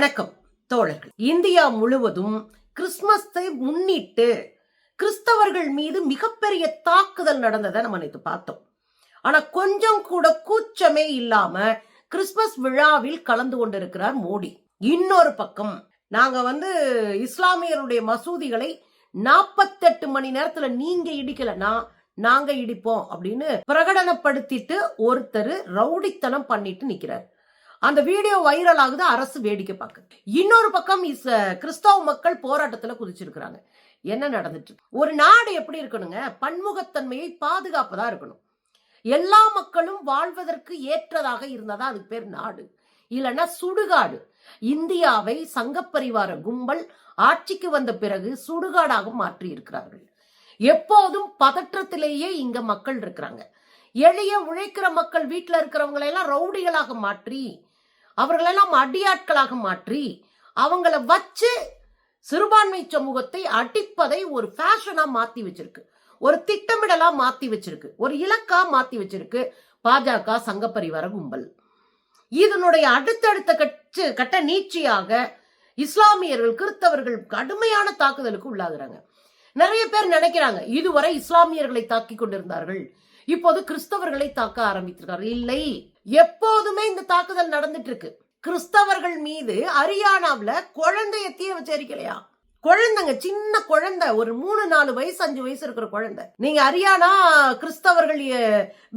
வணக்கம் தோழர்கள். இந்தியா முழுவதும் கிறிஸ்துமஸை முன்னிட்டு கிறிஸ்தவர்கள் மீது மிகப்பெரிய தாக்குதல் நடந்ததை நம்ம நேற்று பார்த்தோம். ஆனா கொஞ்சம் கூட கூச்சமே இல்லாம கிறிஸ்துமஸ் விழாவில் கலந்து கொண்டிருக்கிறார் மோடி. இன்னொரு பக்கம் நாங்க வந்து இஸ்லாமியருடைய மசூதிகளை நாற்பத்தெட்டு மணி நேரத்துல நீங்க இடிக்கலன்னா நாங்க இடிப்போம் அப்படின்னு பிரகடனப்படுத்திட்டு ஒருத்தர் ரவுடித்தனம் பண்ணிட்டு நிக்கிறார். அந்த வீடியோ வைரல் ஆகுது அரசு வேடிக்கை பார்க்குது. இன்னொரு பக்கம் இஸ் கிறிஸ்தவ மக்கள் போராட்டத்தில் குதிச்சிருக்கிறாங்க. என்ன நடந்துட்டு ஒரு நாடு எப்படி இருக்கணுங்க? பன்முகத்தன்மையை பாதுகாப்பதா இருக்கணும். எல்லா மக்களும் வாழ்வதற்கு ஏற்றதாக இருந்தால் தான் அதுக்கு பேர் நாடு. இல்லைன்னா சுடுகாடு. இந்தியாவை சங்கப்பரிவார கும்பல் ஆட்சிக்கு வந்த பிறகு சுடுகாடாக மாற்றி இருக்கிறார்கள் எப்போதும் பதற்றத்திலேயே இங்க மக்கள் இருக்கிறாங்க. எளிய உழைக்கிற மக்கள் வீட்டில் இருக்கிறவங்களையெல்லாம் ரவுடிகளாக மாற்றி அவர்களெல்லாம் அடியாட்களாக மாற்றி அவங்கள வச்சு சிறுபான்மை சமூகத்தை அடிப்பதை ஒரு ஃபேஷனா மாத்தி வச்சிருக்கு. ஒரு திட்டமிடலா மாத்தி வச்சிருக்கு. ஒரு இலக்கா மாத்தி வச்சிருக்கு பாஜக சங்கப்பரிவார கும்பல். இதனுடைய அடுத்தடுத்த கட்சி கட்ட நீட்சியாக இஸ்லாமியர்கள் கிறிஸ்தவர்கள் கடுமையான தாக்குதலுக்கு உள்ளாகிறாங்க. நிறைய பேர் நினைக்கிறாங்க இதுவரை இஸ்லாமியர்களை தாக்கி கொண்டிருந்தார்கள். இப்போது கிறிஸ்தவர்களை தாக்க ஆரம்பித்திருக்கார்கள். இல்லை. எப்போதுமே இந்த தாக்குதல் நடந்துட்டு இருக்கு கிறிஸ்தவர்கள் மீது அரியானாவில் குழந்தைய தீய வச்சிருக்கலையா குழந்தைங்க சின்ன குழந்தை ஒரு மூணு நாலு வயசு அஞ்சு வயசு இருக்கிற குழந்தை. நீங்க ஹரியானா கிறிஸ்தவர்கள்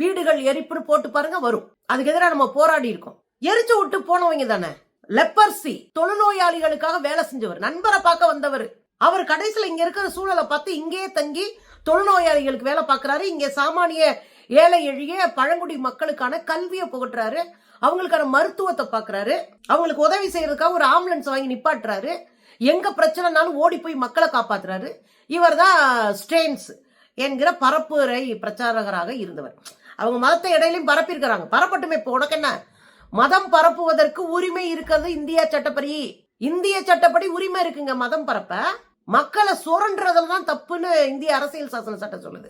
வீடுகள் எரிப்புன்னு போட்டு பாருங்க வரும். அதுக்கு எதிராக நம்ம போராடி இருக்கோம். எரிச்சு விட்டு போனவங்க தானே? லெப்பர்சி தொழுநோயாளிகளுக்காக வேலை செஞ்சவர் நண்பரை பார்க்க வந்தவர். அவர் கடைசியில் இங்க இருக்கிற சூழலை பார்த்து இங்கேயே தங்கி தொழுநோயாளிகளுக்கு வேலை பார்க்கறாரு. இங்கே சாமானிய ஏழை எளிய பழங்குடி மக்களுக்கான கல்வியை புகட்டுறாரு. அவங்களுக்கான மருத்துவத்தை பாக்குறாரு. அவங்களுக்கு உதவி செய்யறதுக்காக ஒரு ஆம்புலன்ஸ் வாங்கி நிப்பாட்டுறாரு. எங்க பிரச்சனைனாலும் ஓடி போய் மக்களை காப்பாத்துறாரு. இவர் தான் ஸ்டேன்ஸ் என்கிற பரப்புரை பிரச்சாரகராக இருந்தவர். அவங்க மதத்தை இடையிலையும் பரப்பியிருக்கிறாங்க. பரப்பட்டுமே இப்போ உனக்கு என்ன? மதம் பரப்புவதற்கு உரிமை இருக்கிறது இந்தியா சட்டப்படி. இந்திய சட்டப்படி உரிமை இருக்குங்க மதம் பரப்ப. மக்களை சுரண்டுறதுல தான் தப்புன்னு இந்திய அரசியல் சாசன சட்டம் சொல்லுது.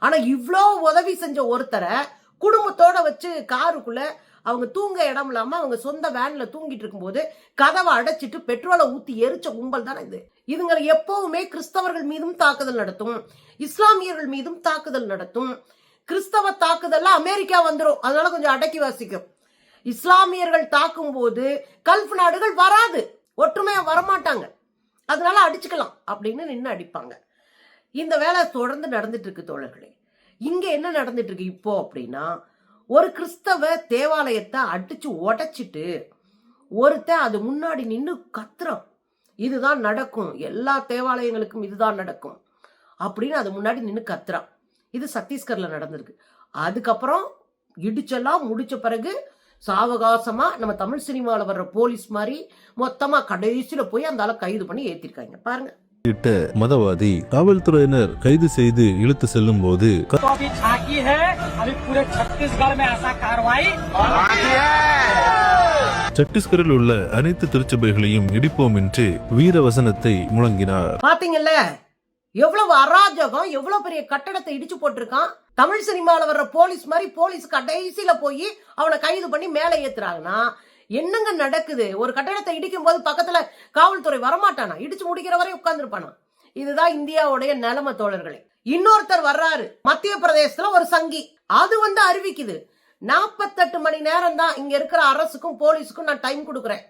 ஆனா இவ்வளோ உதவி செஞ்ச ஒருத்தரை குடும்பத்தோட வச்சு காருக்குள்ள அவங்க தூங்க இடம் இல்லாம அவங்க சொந்த வேன்ல தூங்கிட்டு இருக்கும்போது கதவை அடைச்சிட்டு பெட்ரோலை ஊத்தி எரிச்ச கும்பல் தானே இது. இதுங்களை எப்பவுமே கிறிஸ்தவர்கள் மீதும் தாக்குதல் நடத்தும். இஸ்லாமியர்கள் மீதும் தாக்குதல் நடத்தும். கிறிஸ்தவ தாக்குதல்ல அமெரிக்கா வந்துடும் அதனால கொஞ்சம் அடக்கி வாசிக்கும். இஸ்லாமியர்கள் தாக்கும் போது கல்ஃப் நாடுகள் வராது. ஒற்றுமையா வரமாட்டாங்க. அதனால அடிச்சுக்கலாம் அப்படின்னு நின்று அடிப்பாங்க. இந்த வேலை தொடர்ந்து நடந்துட்டு இருக்கு தோழர்களே. இங்க என்ன நடந்துட்டு இருக்கு இப்போ அப்படின்னா ஒரு கிறிஸ்தவ தேவாலயத்தை அடிச்சு உடைச்சிட்டு ஒருத்தன் அது முன்னாடி நின்று கத்துறான். இதுதான் நடக்கும். எல்லா தேவாலயங்களுக்கும் இதுதான் நடக்கும். அப்படின்னு அது முன்னாடி நின்று கத்துறான். இது சத்தீஸ்கர்ல நடந்திருக்கு. அதுக்கப்புறம் இடிச்செல்லாம் முடிச்ச பிறகு சாவகாசமா நம்ம தமிழ் சினிமாவில் வர்ற போலீஸ் மாதிரி மொத்தமா கடைசியில போய் அந்த ஆளை கைது பண்ணி ஏத்திருக்காங்க. பாருங்க. இட்ட மதவாதி காவல்துறையினர் கைது செய்து இழுத்து செல்லும் போது சத்தீஸ்கரில் உள்ள அனைத்து திருச்சபைகளையும் இடிப்போம் என்று வீர வசனத்தை முழங்கினார். பாத்தீங்கல்ல? எவ்வளவு அராஜகம் எவ்வளவு பெரிய கட்டடத்தை இடிச்சு போட்டிருக்கான். தமிழ் சினிமாவில் வர்ற போலீஸ் மாதிரி போலீஸ் கடைசியில போய் அவனை கைது பண்ணி மேலே ஏத்துறாங்கன்னா என்னங்க நடக்குது? ஒரு கட்டடத்தை இடிக்கும் போது பக்கத்துல காவல்துறை வரமாட்டானா? இடிச்சு முடிக்கிற வரை உட்கார்ந்துருப்பானா? இதுதான் இந்தியாவுடைய நிலைமை தோழர்களே. இன்னொருத்தர் வர்றாரு. மத்திய பிரதேசத்துல ஒரு சங்கி. அது வந்து அறிவிக்குது. நாற்பத்தெட்டு மணி நேரம் தான் இங்க இருக்கிற அரசுக்கும் போலீஸுக்கும் நான் டைம் கொடுக்குறேன்.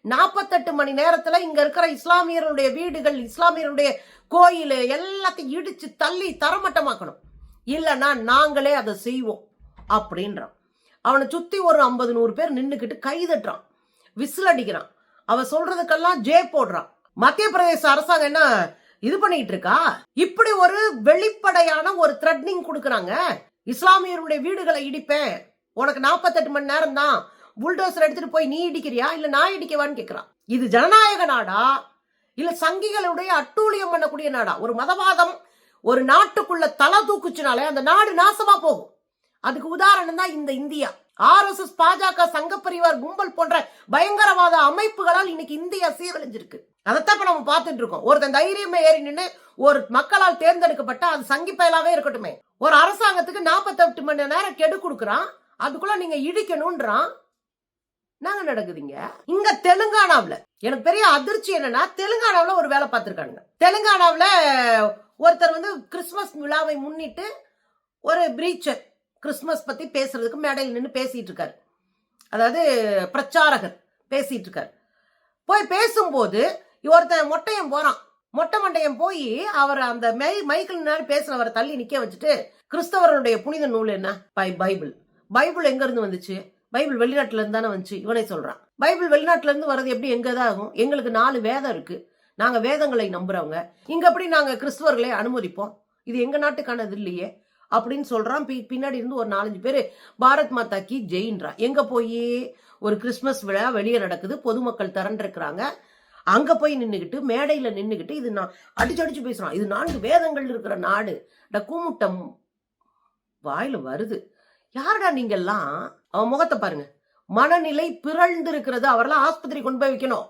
நாற்பத்தெட்டு மணி நேரத்துல இங்க இருக்கிற இஸ்லாமியருடைய வீடுகள் இஸ்லாமியருடைய கோயில் எல்லாத்தையும் இடிச்சு தள்ளி தரமட்டமாக்கணும். இல்லைன்னா நாங்களே அதை செய்வோம். அப்படின்றான். அவனை சுற்றி ஒரு ஐம்பது நூறு பேர் நின்றுக்கிட்டு கைதட்டுறான் விசில் அடிக்கிறான். அவன் சொல்றதுக்கெல்லாம் ஜே போடுறான். மத்திய பிரதேச அரசாங்கம் என்ன இது பண்ணிட்டு இருக்கா? இப்படி ஒரு வெளிப்படையான ஒரு த்ரெட்னிங் கொடுக்குறாங்க. இஸ்லாமியருடைய வீடுகளை இடிப்பேன். உனக்கு நாற்பத்தெட்டு மணி நேரம் தான் புல்டோசர் எடுத்துட்டு போய் நீ இடிக்கிறியா? இல்ல நான் இடிக்கவான்னு கேக்குறான். இது ஜனநாயக நாடா? இல்ல சங்கிகளுடைய அட்டூழியம் பண்ணக்கூடிய நாடா? ஒரு மதவாதம் ஒரு நாட்டுக்குள்ள தலை தூக்குச்சுனாலே அந்த நாடு நாசமா போகும். அதுக்கு உதாரணம் தான் இந்த இந்தியா. ஆர்எஸ்எஸ் பாஜக சங்க பரிவார் கும்பல் போன்ற பயங்கரவாத அமைப்புகளால் இன்னைக்கு இந்தியா சீரழிஞ்சிருக்கு. அதைத்தான் இப்போ நம்ம பார்த்துட்டு இருக்கோம். ஒருத்தன் தைரியமே ஏறி நின்று ஒரு மக்களால் தேர்ந்தெடுக்கப்பட்ட அது சங்கி பயலாவே இருக்கட்டுமே. ஒரு அரசாங்கத்துக்கு நாற்பத்தெட்டு மணி நேரம் கெடு கொடுக்குறான். அதுக்குள்ள நீங்க இடிக்கணும்ன்றான். நாங்க நடக்குதுங்க? இங்க தெலுங்கானாவில் எனக்கு பெரிய அதிர்ச்சி என்னன்னா தெலுங்கானாவில் ஒரு வேலை பார்த்துருக்காங்க தெலுங்கானாவில் ஒருத்தர் வந்து கிறிஸ்மஸ் விழாவை முன்னிட்டு ஒரு பிரீச்சர் கிறிஸ்மஸ் பற்றி பேசுறதுக்கு மேடையில் நின்று பேசிகிட்டு இருக்காரு அதாவது பிரச்சாரகர் பேசிகிட்டு இருக்காரு போய் பேசும்போது ஒருத்தன் மொட்டையும் போகிறான் மொட்டை மண்டையம் போய் அவர் அந்த மை மைக்கிள் முன்னாடி பேசுகிறவரை தள்ளி நிற்க வச்சுட்டு கிறிஸ்தவர்களுடைய புனித நூல் என்ன? By Bible. பைபிள் எங்கேருந்து வந்துச்சு? பைபிள் வெளிநாட்டுல இருந்து தானே வந்துச்சு? இவனே சொல்கிறான் பைபிள் வெளிநாட்டுல இருந்து வர்றது எப்படி எங்கே தான் ஆகும்? எங்களுக்கு நாலு வேதம் இருக்குது நாங்கள் வேதங்களை நம்புகிறவங்க இங்கே எப்படி நாங்கள் கிறிஸ்துவர்களை அனுமதிப்போம்? இது எங்கள் நாட்டுக்கானது இல்லையே. அப்படின்னு சொல்றான். பி- பின்னாடி இருந்து ஒரு நாலஞ்சு பேர் பாரத் மாதா கி ஜெயின்றான் எங்க போய்? ஒரு கிறிஸ்மஸ் விழா வெளியே நடக்குது. பொதுமக்கள் திரண்டிருக்கிறாங்க. அங்க போய் நின்றுக்கிட்டு மேடையில நின்றுக்கிட்டு இது நான் அடிச்சு அடிச்சு பேசுறான். இது நான்கு வேதங்கள் இருக்கிற நாடு. இந்த கூமுட்டம் வாயில வருது. யாருடா நீங்கெல்லாம்? அவன் முகத்தை பாருங்க. மனநிலை பிறழ்ந்து இருக்கிறது அவரெல்லாம் ஆஸ்பத்திரி கொண்டு போய் வைக்கணும்.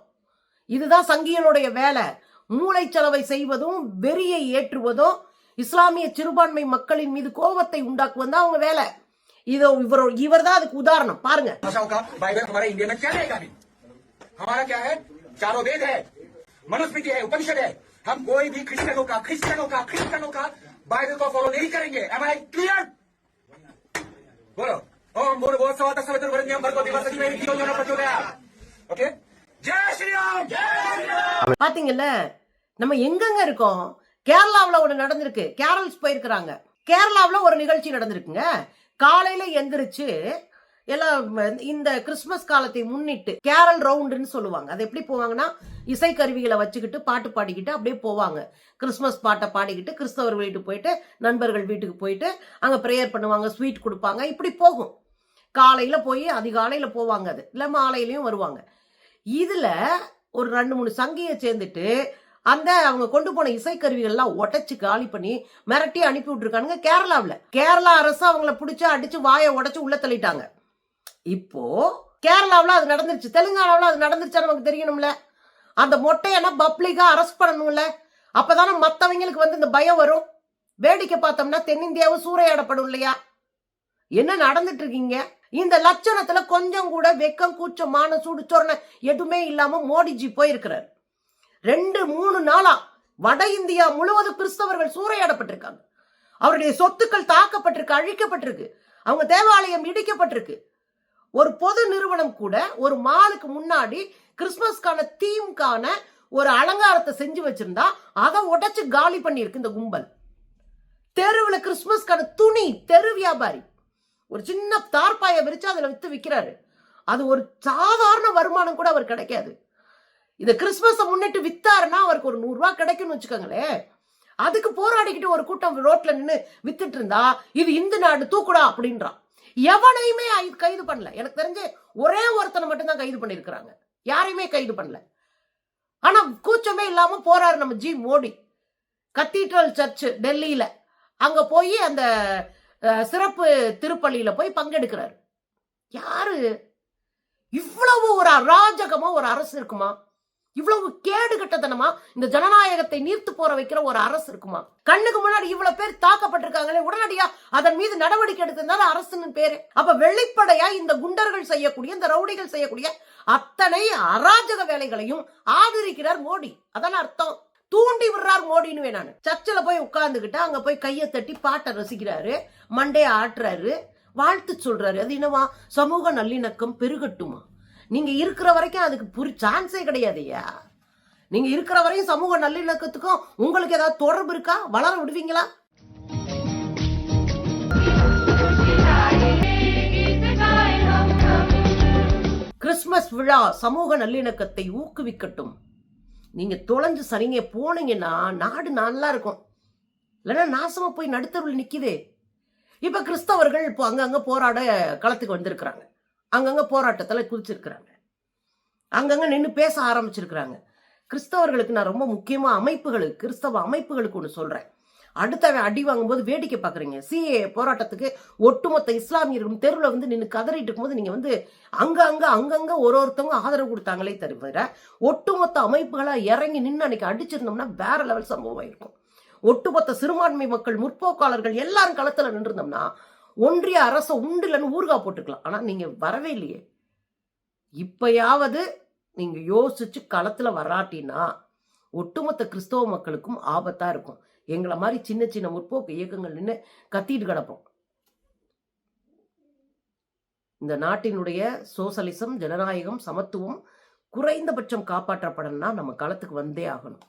இதுதான் சங்கியனுடைய வேலை. மூளைச்சலவை செய்வதும் வெறியை ஏற்றுவதும் இஸ்லாமிய சிறுபான்மை மக்களின் மீது கோபத்தை உண்டாக்குவது தான் அவங்க வேலை இதோ இவர் இவர் தான் அதுக்கு உதாரணம் பாருங்க भाषाओं का बाइबल हमारे इंडिया में क्या रहेगा अभी हमारा क्या है चारों वेद है मनुस्मृति है उपनिषद है हम कोई भी क्रिश्चियनों का क्रिश्चियनों का क्रिश्चियनों का बाइबल को फॉलो नहीं करेंगे एम आई क्लियर बोलो ओम बोलो बहुत सवाल सवित्र वरण्यम भर्गो दिवस में दियो जो प्रचोदया ओके जय श्री राम जय श्री राम பாத்தீங்கல்ல நம்ம எங்கெங்க இருக்கோம் கேரளாவில் ஒன்று நடந்திருக்கு. கேரல்ஸ் போயிருக்கிறாங்க. கேரளாவில் ஒரு நிகழ்ச்சி நடந்திருக்குங்க. காலையில் எந்திரிச்சு எல்லாம் இந்த கிறிஸ்மஸ் காலத்தை முன்னிட்டு கேரல் ரவுண்டுன்னு சொல்லுவாங்க. அது எப்படி போவாங்கன்னா இசைக்கருவிகளை வச்சுக்கிட்டு பாட்டு பாடிக்கிட்டு அப்படியே போவாங்க. கிறிஸ்மஸ் பாட்டை பாடிக்கிட்டு கிறிஸ்தவர் வீட்டுக்கு போயிட்டு நண்பர்கள் வீட்டுக்கு போயிட்டு அங்கே ப்ரேயர் பண்ணுவாங்க ஸ்வீட் கொடுப்பாங்க. இப்படி போகும். காலையில் போய் அதிகாலையில் போவாங்க அது. இல்லை மாலையிலையும் வருவாங்க. இதில் ஒரு ரெண்டு மூணு சங்கியை சேர்ந்துட்டு அந்த அவங்க கொண்டு போன இசைக்கருவிகள்லாம் உடைச்சு காலி பண்ணி மிரட்டி அனுப்பி விட்டுருக்கானுங்க கேரளாவில். கேரளா அரசு அவங்கள பிடிச்சி அடிச்சு வாயை உடச்சி உள்ள தள்ளிட்டாங்க. இப்போ கேரளாவில் அது நடந்துருச்சு. தெலுங்கானாவில் அது நடந்துருச்சா நமக்கு தெரியணும்ல. அந்த மொட்டையனா பப்ளிக்காக அரெஸ்ட் பண்ணணும்ல. அப்பதானே மற்றவங்களுக்கு வந்து இந்த பயம் வரும். வேடிக்கை பார்த்தோம்னா தென்னிந்தியாவும் சூறையாடப்படும் இல்லையா? என்ன நடந்துட்டு இருக்கீங்க இந்த லட்சணத்துல கொஞ்சம் கூட வெக்கம் கூச்சம் மான சூடு சொரணை எதுவுமே இல்லாம மோடிஜி போயிருக்கிறார். ரெண்டு மூணு நாளா வட இந்தியா முழுவதும் கிறிஸ்தவர்கள் சூறையாடப்பட்டிருக்காங்க. அவருடைய சொத்துக்கள் தாக்கப்பட்டிருக்கு அழிக்கப்பட்டிருக்கு. அவங்க தேவாலயம் இடிக்கப்பட்டிருக்கு. ஒரு பொது நிறுவனம் கூட ஒரு மாலுக்கு முன்னாடி கிறிஸ்மஸ்க்கான தீம்கான ஒரு அலங்காரத்தை செஞ்சு வச்சிருந்தா அதை உடைச்சு காலி பண்ணியிருக்கு இந்த கும்பல். தெருவில் கிறிஸ்மஸ்க்கான துணி தெரு வியாபாரி. ஒரு சின்ன தார்பாயை விரிச்சு அதில் விற்று விற்கிறாரு அது ஒரு சாதாரண வருமானம் கூட அவர் கிடைக்காது. இந்த கிறிஸ்மஸை முன்னிட்டு வித்தாருன்னா அவருக்கு ஒரு நூறுரூவா கிடைக்கும்னு வச்சுக்கோங்களேன் அதுக்கு போராடிக்கிட்டு ஒரு கூட்டம் ரோட்ல நின்று வித்துட்டு இருந்தா இது இந்து நாடு தூக்குடா அப்படின்றான் எவனையுமே கைது பண்ணல. எனக்கு தெரிஞ்சு ஒரே ஒருத்தனை மட்டும்தான் கைது பண்ணியிருக்கிறாங்க. யாரையுமே கைது பண்ணல. ஆனா கூச்சமே இல்லாம போறாரு நம்ம ஜி மோடி. கத்தீட்ரல் சர்ச் டெல்லியில. அங்க போய் அந்த சிறப்பு திருப்பள்ளியில போய் பங்கெடுக்கிறாரு. யாரு? இவ்வளவு ஒரு அராஜகமா ஒரு அரசு இருக்குமா? இவ்வளவு கேடு கட்டத்தனமா இந்த ஜனநாயகத்தை நீர்த்து போற வைக்கிற ஒரு அரசு இருக்குமா? கண்ணுக்கு முன்னாடி இவ்வளவு பேர் தாக்கப்பட்டிருக்காங்களே உடனடியா அதன் மீது நடவடிக்கை எடுத்திருந்தால அரசுன்னு பேரு. அப்ப வெளிப்படையா இந்த குண்டர்கள் செய்யக்கூடிய இந்த ரவுடிகள் செய்யக்கூடிய அத்தனை அராஜக வேலைகளையும் ஆதரிக்கிறார் மோடி. அதான அர்த்தம். தூண்டி விடுறார் மோடின்னு நான். சர்ச்சில் போய் உட்கார்ந்துகிட்டு அங்க போய் கையை தட்டி பாட்டை ரசிக்கிறாரு மண்டையை ஆட்டுறாரு வாழ்த்து சொல்றாரு. அது என்னவா? சமூக நல்லிணக்கம் பெருகட்டுமா? நீங்க இருக்கிற வரைக்கும் அதுக்கு புரி சான்ஸே கிடையாதுய்யா நீங்க இருக்கிற வரையும் சமூக நல்லிணக்கத்துக்கும் உங்களுக்கு ஏதாவது தொடர்பு இருக்கா? வளர விடுவீங்களா? கிறிஸ்மஸ் விழா சமூக நல்லிணக்கத்தை ஊக்குவிக்கட்டும். நீங்க தொலைஞ்சு சரிங்க போனீங்கன்னா நாடு நல்லா இருக்கும். இல்லைன்னா நாசமா போய் நடுத்தருள் நிக்குதே. இப்ப கிறிஸ்தவர்கள் இப்போ அங்கங்க போராட களத்துக்கு வந்திருக்கிறாங்க. அங்கங்கே போராட்டத்தில் குதிச்சிருக்கிறாங்க. அங்கங்கே நின்று பேச ஆரம்பிச்சிருக்கிறாங்க. கிறிஸ்தவர்களுக்கு நான் ரொம்ப முக்கியமாக அமைப்புகளுக்கு கிறிஸ்தவ அமைப்புகளுக்கு ஒன்று சொல்கிறேன் அடுத்தவன் அடி வாங்கும்போது வேடிக்கை பார்க்குறீங்க சிஏ போராட்டத்துக்கு ஒட்டுமொத்த இஸ்லாமியர்களும் தெருவில் வந்து நின்று கதறிட்டு இருக்கும்போது நீங்கள் வந்து அங்கங்கே அங்கங்கே ஒரு ஒருத்தவங்க ஆதரவு கொடுத்தாங்களே தவிர ஒட்டுமொத்த அமைப்புகளாக இறங்கி நின்று அன்னைக்கு அடிச்சிருந்தோம்னா வேற லெவல் சம்பவம் ஆயிருக்கும். ஒட்டுமொத்த சிறுபான்மை மக்கள் முற்போக்காளர்கள் எல்லாரும் களத்தில் நின்றுருந்தோம்னா ஒன்றிய அரசை உண்டு இல்லைன்னு ஊறுகாய் போட்டுக்கலாம். ஆனால் நீங்கள் வரவே இல்லையே. இப்பயாவது நீங்கள் யோசிச்சு களத்தில் வராட்டினா ஒட்டுமொத்த கிறிஸ்தவ மக்களுக்கும் ஆபத்தாக இருக்கும். எங்களை மாதிரி சின்ன சின்ன முற்போக்கு இயக்கங்கள் நின்று கத்திட்டு கிடப்போம். இந்த நாட்டினுடைய சோசலிசம் ஜனநாயகம் சமத்துவம் குறைந்தபட்சம் காப்பாற்றப்படணும்னா நம்ம களத்துக்கு வந்தே ஆகணும்.